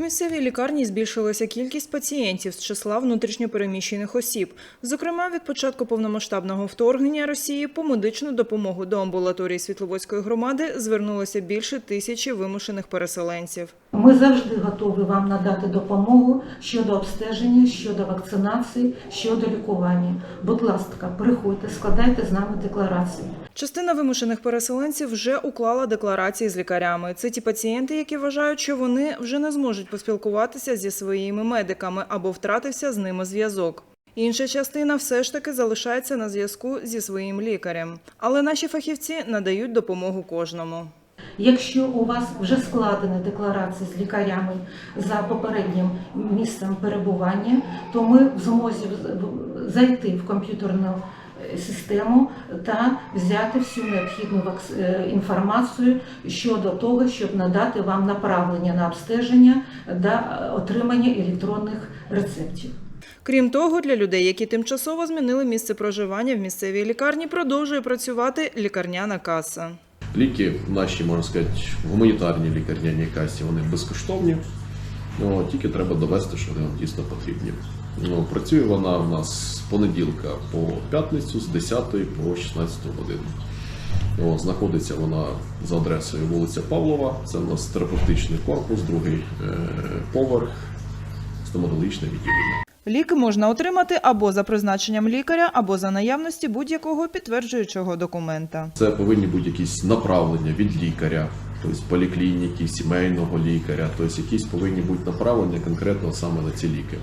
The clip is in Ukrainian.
У місцевій лікарні збільшилася кількість пацієнтів з числа внутрішньопереміщених осіб. Зокрема, від початку повномасштабного вторгнення Росії по медичну допомогу до амбулаторії Світловодської громади звернулося більше тисячі вимушених переселенців. Ми завжди готові вам надати допомогу щодо обстеження, щодо вакцинації, щодо лікування. Будь ласка, приходьте, складайте з нами декларацію. Частина вимушених переселенців вже уклала декларації з лікарями. Це ті пацієнти, які вважають, що вони вже не зможуть поспілкуватися зі своїми медиками або втратився з ними зв'язок. Інша частина все ж таки залишається на зв'язку зі своїм лікарем. Але наші фахівці надають допомогу кожному. Якщо у вас вже складені декларації з лікарями за попереднім місцем перебування, то ми в змозі зайти в комп'ютерну систему та взяти всю необхідну е, інформацію щодо того, щоб надати вам направлення на обстеження та е, отримання електронних рецептів. Крім того, для людей, які тимчасово змінили місце проживання в місцевій лікарні, продовжує працювати лікарняна каса. Ліки наші, можна сказати, в гуманітарній лікарняній касі вони безкоштовні. Ну, тільки треба довести, що вони нам дійсно потрібні. Ну, працює вона в нас з понеділка по п'ятницю з 10 по 16 годину. О, знаходиться вона за адресою вулиця Павлова. Це у нас терапевтичний корпус, другий е, поверх, стоматологічне відділення. Ліки можна отримати або за призначенням лікаря, або за наявності будь-якого підтверджуючого документа. Це повинні бути якісь направлення від лікаря, тобто поліклініки, сімейного лікаря, тобто якісь повинні бути направлені конкретно саме на ці ліки.